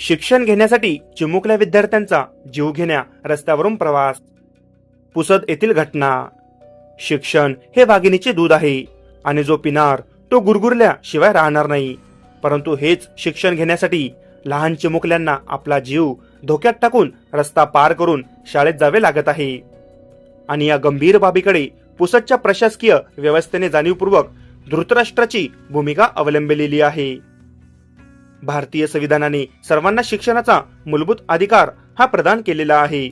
शिक्षण घेण्यासाठी चिमुकल्या विद्यार्थ्यांचा जीव घेण्या रस्त्यावरून प्रवास. पुसद येथील घटना. शिक्षण हे वाघिणीचे दूध आहे. आणि जो पिणार तो गुरगुरल्या शिवाय राहणार नाही. परंतु हेच शिक्षण घेण्यासाठी लहान चिमुकल्यांना आपला जीव धोक्यात टाकून रस्ता पार करून शाळेत जावे लागत आहे. आणि या गंभीर बाबीकडे पुसदच्या प्रशासकीय व्यवस्थेने जाणीवपूर्वक धृतराष्ट्राची भूमिका अवलंबिलेली आहे. भारतीय संविधानाने सर्वांना शिक्षणाचा मूलभूत अधिकार हा प्रदान केलेला आहे.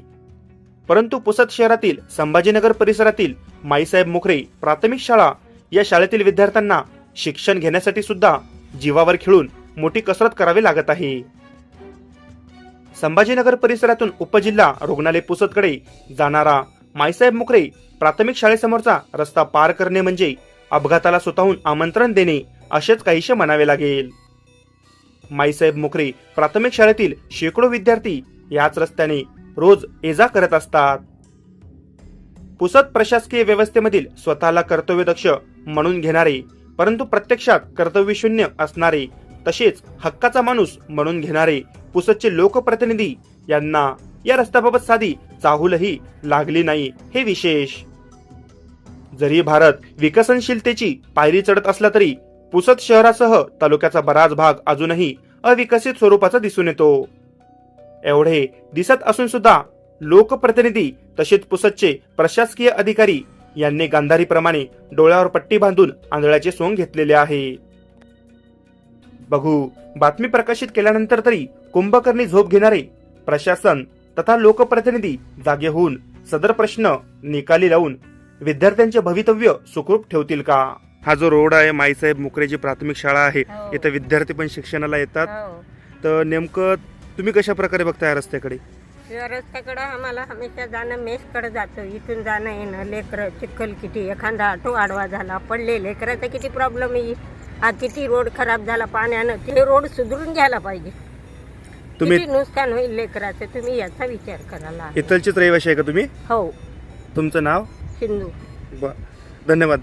परंतु पुसद शहरातील संभाजीनगर परिसरातील माईसाहेब मुखरे प्राथमिक शाळा या शाळेतील विद्यार्थ्यांना शिक्षण घेण्यासाठी सुद्धा जीवावर खेळून मोठी कसरत करावी लागत आहे. संभाजीनगर परिसरातून उपजिल्हा रुग्णालय पुसदकडे जाणारा माईसाहेब मुखरे प्राथमिक शाळेसमोरचा रस्ता पार करणे म्हणजे अपघाताला स्वतःहून आमंत्रण देणे असेच काहीसे म्हणावे लागेल. माईसाहेब मोखरे प्राथमिक शाळेतील शेकडो विद्यार्थी याच रस्त्याने रोज ये-जा करत असतात. पुसद प्रशासकीय व्यवस्थेमधील स्वतःला कर्तव्यदक्ष म्हणून घेणारे परंतु प्रत्यक्षात कर्तव्यशून्य असणारे तसेच हक्काचा माणूस म्हणून घेणारे पुसदचे लोकप्रतिनिधी यांना या रस्त्याबाबत साधी चाहूलही लागली नाही. हे विशेष. जरी भारत विकसनशीलतेची पायरी चढत असला तरी पुसद शहरासह तालुक्याचा बराच भाग अजूनही अविकसित स्वरूपाचा दिसून येतो. एवढे दिसत असून सुद्धा लोकप्रतिनिधी तसेच पुसदचे प्रशासकीय अधिकारी यांनी गांधारीप्रमाणे डोळ्यावर पट्टी बांधून आंधळ्याचे सोंग घेतलेले आहे. बघू बातमी प्रकाशित केल्यानंतर तरी कुंभकर्णी झोप घेणारे प्रशासन तथा लोकप्रतिनिधी जागे होऊन सदर प्रश्न निकाली लावून विद्यार्थ्यांचे भवितव्य सुखरूप ठेवतील का? हा जो रोड आहे माईसाहेब मुकरेची प्राथमिक शाळा आहे हो. इथं विद्यार्थी पण शिक्षणाला येतात. हो. तर नेमकं तुम्ही कशा प्रकारे बघताय या रस्त्याकडे? या रस्त्याकडं आम्हाला हमेशा जाणं मेसकडे जातो. इथून जाणं येणं लेकरं चिखल किती एखादा ऑटो आडवा झाला पडले लेकराचा किती प्रॉब्लेम येईल हा किती रोड खराब झाला पाण्यानं? ते रोड सुधरून घ्यायला पाहिजे. तुम्ही किती नुकसान होईल लेकराचं? तुम्ही याचा विचार करायला इथलचेच रहिवाशी आहे का तुम्ही? हो. तुमचं नाव? सिंधू. ब- धन्यवाद.